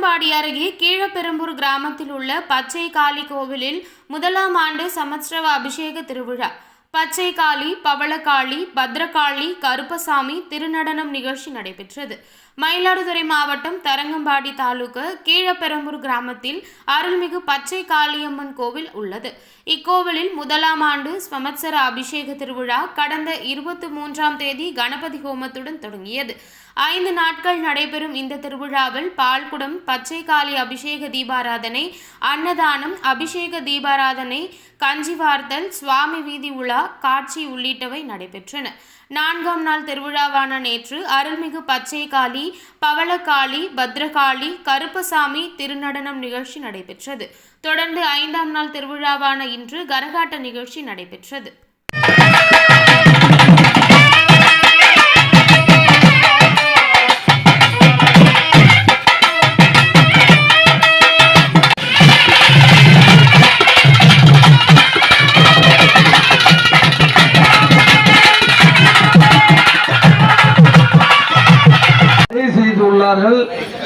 வாழம்பாடி அருகே கீழப்பெரும்பூர் கிராமத்தில் உள்ள பச்சை காளி கோவிலில் முதலாம் ஆண்டு சமத்ஸ்ரவ அபிஷேக திருவிழா. பச்சை காளி பவளக்காளி பத்ரகாளி கருப்பசாமி திருநடனம் நிகழ்ச்சி நடைபெற்றது. மயிலாடுதுறை மாவட்டம் தரங்கம்பாடி தாலுக்கு கீழப்பெரம்பூர் கிராமத்தில் அருள்மிகு பச்சை காளியம்மன் கோவில் உள்ளது. இக்கோவிலில் முதலாம் ஆண்டு ஸ்வமத்சர அபிஷேக திருவிழா கடந்த இருபத்தி மூன்றாம் தேதி கணபதி ஹோமத்துடன் தொடங்கியது. ஐந்து நாட்கள் நடைபெறும் இந்த திருவிழாவில் பால்குடம் பச்சை காளி அபிஷேக தீபாராதனை அன்னதானம் அபிஷேக தீபாராதனை கஞ்சிவார்த்தல் சுவாமி வீதி உலா காட்சி உள்ளிட்டவை நடைபெற்றன. நான்காம் நாள் திருவிழாவான நேற்று அருள்மிகு பச்சைகாளி பவளக்காளி பத்ரகாளி கருப்பசாமி திருநடனம் நிகழ்ச்சி நடைபெற்றது. தொடர்ந்து ஐந்தாம் நாள் திருவிழாவான இன்று கரகாட்ட நிகழ்ச்சி நடைபெற்றது. இருக்கிறார்கள்